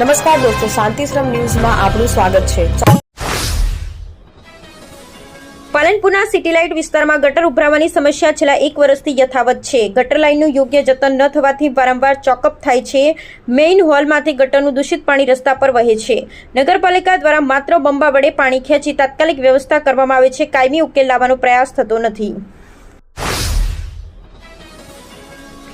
નમસ્કાર દોસ્તો, શાંતિશ્રમ ન્યૂઝમાં આપનું સ્વાગત છે. પાલનપુરના સિટી લાઇટ વિસ્તારમાં ગટર ઉભરાવાની સમસ્યા છેલ્લા એક વર્ષથી યથાવત છે. ગટર લાઇનનું યોગ્ય જતન ન થવાથી વારંવાર ચોકઅપ થાય છે. મેઇન હોલમાંથી ગટરનું દૂષિત પાણી રસ્તા પર વહે છે. નગરપાલિકા દ્વારા માત્ર બંબા વડે પાણી ખેંચી તાત્કાલિક વ્યવસ્થા કરવામાં આવે છે. કાયમી ઉકેલ લાવવાનો પ્રયાસ થતો નથી.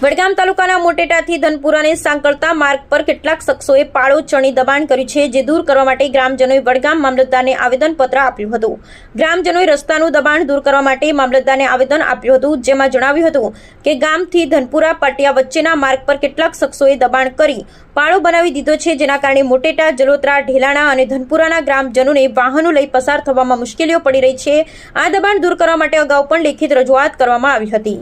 વડગામ તાલુકાના મોટેટાથી ધનપુરાને સાંકળતા માર્ગ પર કેટલાક શખ્સોએ પાળો ચણી દબાણ કર્યું છે, જે દૂર કરવા માટે ગ્રામજનોએ વડગામ મામલતદારને આવેદનપત્ર આપ્યું હતું. ગ્રામજનોએ રસ્તાનું દબાણ દૂર કરવા માટે મામલતદારને આવેદન આપ્યું હતું, જેમાં જણાવ્યું હતું કે ગામથી ધનપુરા પાટિયા વચ્ચેના માર્ગ પર કેટલાક શખ્સોએ દબાણ કરી પાળો બનાવી દીધો છે, જેના કારણે મોટેટા, જલોત્રા, ઢેલાણા અને ધનપુરાના ગ્રામજનોને વાહનો લઈ પસાર થવામાં મુશ્કેલીઓ પડી રહી છે. આ દબાણ દૂર કરવા માટે અગાઉ પણ લેખિત રજૂઆત કરવામાં આવી હતી.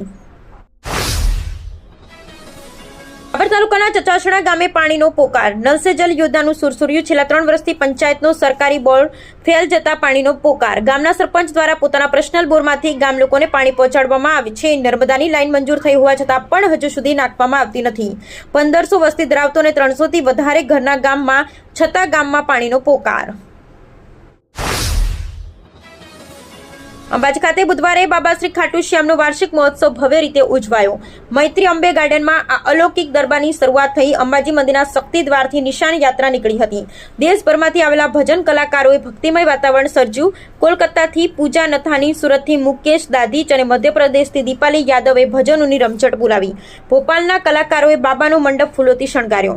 બાબર તાલુકાના ચચાસણા ગામે પાણીનો પોકાર. નલ સે જલ યોદ્ધાનું સુરસુર્યું છેલ્લા ત્રણ વર્ષથી પંચાયતનો સરકારી બોર ફેલ જતા પાણીનો પોકાર. ગામના સરપંચ દ્વારા પોતાના પર્સનલ બોરમાંથી ગામ લોકોને પાણી પહોંચાડવામાં આવે છે. નર્મદાની લાઇન મંજૂર થઈ હોવા છતાં પણ હજુ સુધી નાખવામાં આવતી નથી. પંદરસો વસ્તી ધરાવતો અને ત્રણસોથી વધારે ઘરના ગામમાં છતાં ગામમાં પાણીનો પોકાર. અંબાજી ખાતે બુધવારે બાબા શ્રી ખાટુ શ્યામનો વાર્ષિક મહોત્સવ ભવ્ય રીતે ઉજવાયો. મૈત્રી અંબે ગાર્ડનમાં આ અલૌકિક દરબારની શરૂઆત થઈ અંબાજી મંદિરના શક્તિ દ્વારથી નિશાન યાત્રા નીકળી હતી. દેશભરમાંથી આવેલા ભજન કલાકારોએ ભક્તિમય વાતાવરણ સર્જ્યું. કોલકાતાથી પૂજા નથાની, સુરતથી મુકેશ, દાદીચ અને મધ્યપ્રદેશથી દીપાલી યાદવે ભજનોની રમઝટ બોલાવી. ભોપાલના કલાકારોએ બાબાનો મંડપ ફૂલોથી શણગાર્યો.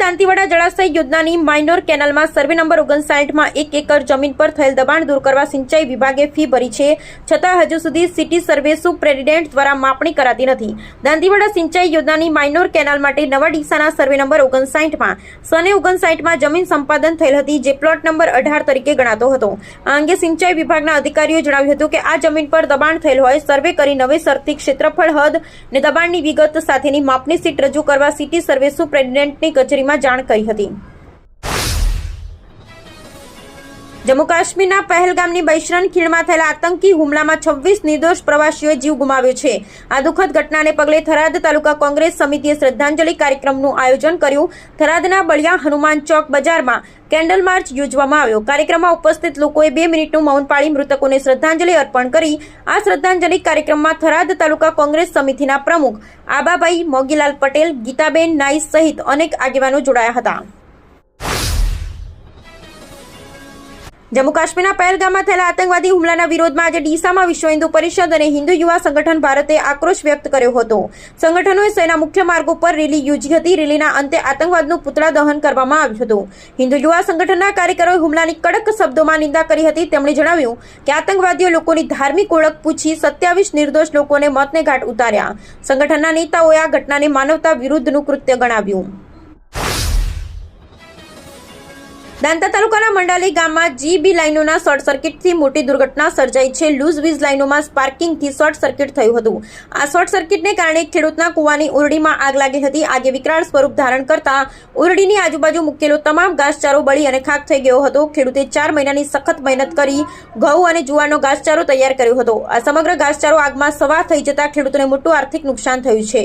દાંતીવાડા જળાશય યોજનાની માઇનોર કેનાલમાં સર્વે નંબર ઓગણસાઠમાં એક એકર જમીન પર થયેલ દબાણ દૂર કરવા સિંચાઈ વિભાગે ફી ભરી છે. છતાં હજુ સુધી સિટી સર્વે સુપ્રેસિડેન્ટ દ્વારા માપણી કરાતી નથી. દાંતીવાડા સિંચાઈ યોજનાની માઇનોર કેનાલ માટે નવા ડીસાના સર્વે નંબર ઓગણસાઠમાં સને ઓગણસાઠમાં જમીન સંપાદન થયેલ હતી જે પ્લોટ નંબર અઢાર તરીકે ગણાતો હતો. આ અંગે સિંચાઈ વિભાગના અધિકારીઓએ જણાવ્યું હતું કે આ જમીન પર દબાણ થયેલ હોય સર્વે કરી નવેસરથી ક્ષેત્રફળ હદ ને દબાણની વિગત સાથેની માપની સીટ રજૂ કરવા સિટી સર્વે સુપ્રેસિડેન્ટની કચેરીમાં જાણ કરી હતી. જમ્મુ કાશ્મીરના પહેલગામની બૈશરણ ખીણમાં થયેલા આતંકી હુમલામાં છવ્વીસ નિર્દોષ પ્રવાસીઓએ જીવ ગુમાવ્યો છે. આ દુઃખદ ઘટનાને પગલે થરાદ તાલુકા કોંગ્રેસ સમિતિએ શ્રદ્ધાંજલિ કાર્યક્રમનું આયોજન કર્યું. થરાદના બળિયા હનુમાન ચોક બજારમાં કેન્ડલ માર્ચ યોજવામાં આવ્યો. કાર્યક્રમમાં ઉપસ્થિત લોકોએ બે મિનિટનું મૌન પાળી મૃતકોને શ્રદ્ધાંજલિ અર્પણ કરી. આ શ્રદ્ધાંજલિ કાર્યક્રમમાં થરાદ તાલુકા કોંગ્રેસ સમિતિના પ્રમુખ આબાભાઈ મોગીલાલ પટેલ, ગીતાબેન નાઈસ સહિત અનેક આગેવાનો જોડાયા હતા. જમ્મુ કાશ્મીરના પહેલગામમાં થયેલા આતંકવાદી હુમલાના વિરોધમાં આજે ડીસામાં વિશ્વ હિન્દુ પરિષદ અને હિન્દુ યુવા સંગઠન ભારતે આક્રોશ વ્યક્ત કર્યો હતો. સંગઠનોએ સેના મુખ્ય માર્ગો પર રેલી યોજી હતી. રેલીના અંતે આતંકવાદનું પુતળા દહન કરવામાં આવ્યું હતું. હિન્દુ યુવા સંગઠનના કાર્યકરોએ હુમલાની કડક શબ્દોમાં નિંદા કરી હતી. તેમણે જણાવ્યું કે આતંકવાદીઓ લોકોની ધાર્મિક ઓળખ પૂછી સત્યાવીસ નિર્દોષ લોકોને મોતને ઘાટ ઉતાર્યા. સંગઠનના નેતાઓએ આ ઘટનાને માનવતા વિરુદ્ધનું કૃત્ય ગણાવ્યું. દાંતા તાલુકાના મંડાલી ગામમાં જીબી લાઇનોના શોર્ટ સર્કિટથી મોટી દુર્ઘટના સર્જાઈ છે. લૂઝ વીજ લાઇનોમાં સ્પાર્કિંગથી શોર્ટ સર્કિટ થયું હતું. આ શોર્ટ સર્કિટને કારણે ખેડૂતના કુવાની ઉરડીમાં આગ લાગી હતી. આગે વિકરાળ સ્વરૂપ ધારણ કરતા ઉરડીની આજુબાજુ મૂકેલો તમામ ઘાસચારો બળી અને ખાક થઈ ગયો હતો. ખેડૂતે ચાર મહિનાની સખત મહેનત કરી ઘઉં અને જુવારનો ઘાસચારો તૈયાર કર્યો હતો. આ સમગ્ર ઘાસચારો આગમાં સવાર થઈ જતા ખેડૂતોને મોટું આર્થિક નુકસાન થયું છે.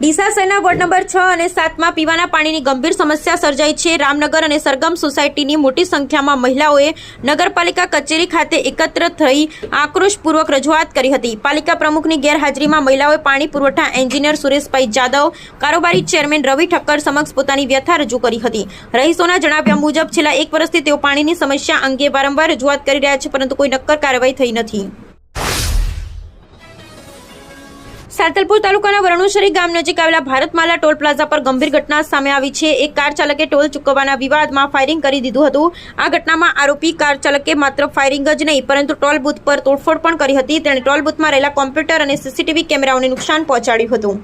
ડીસા શહેરના વોર્ડ નંબર છ અને સાતમાં પીવાના પાણીની ગંભીર સમસ્યા સર્જાઈ છે. રામનગર અને સરગમ સોસાયટીની મોટી સંખ્યામાં મહિલાઓએ નગરપાલિકા કચેરી ખાતે એકત્ર થઈ આક્રોશપૂર્વક રજૂઆત કરી હતી. પાલિકા પ્રમુખની ગેરહાજરીમાં મહિલાઓએ પાણી પુરવઠા એન્જિનિયર સુરેશભાઈ જાદવ, કારોબારી ચેરમેન રવિ ઠક્કર સમક્ષ પોતાની વ્યથા રજૂ કરી હતી. રહીશોના જણાવ્યા મુજબ છેલ્લા એક વર્ષથી તેઓ પાણીની સમસ્યા અંગે વારંવાર રજૂઆત કરી રહ્યા છે, પરંતુ કોઈ નક્કર કાર્યવાહી થઈ નથી. સાતલપુર તાલુકાના વરણુશરી ગામ નજીક આવેલા ભારતમાલા ટોલ પ્લાઝા પર ગંભીર ઘટના સામે આવી છે. એક કાર ચાલકે ટોલ ચૂકવવાના વિવાદમાં ફાયરિંગ કરી દીધું હતું. આ ઘટનામાં આરોપી કાર ચાલકે માત્ર ફાયરિંગ જ નહીં, પરંતુ ટોલ બૂથ પર તોડફોડ પણ કરી હતી. તેણે ટોલ બૂથમાં રહેલા કોમ્પ્યુટર અને સીસીટીવી કેમેરાઓને નુકસાન પહોંચાડ્યું હતું.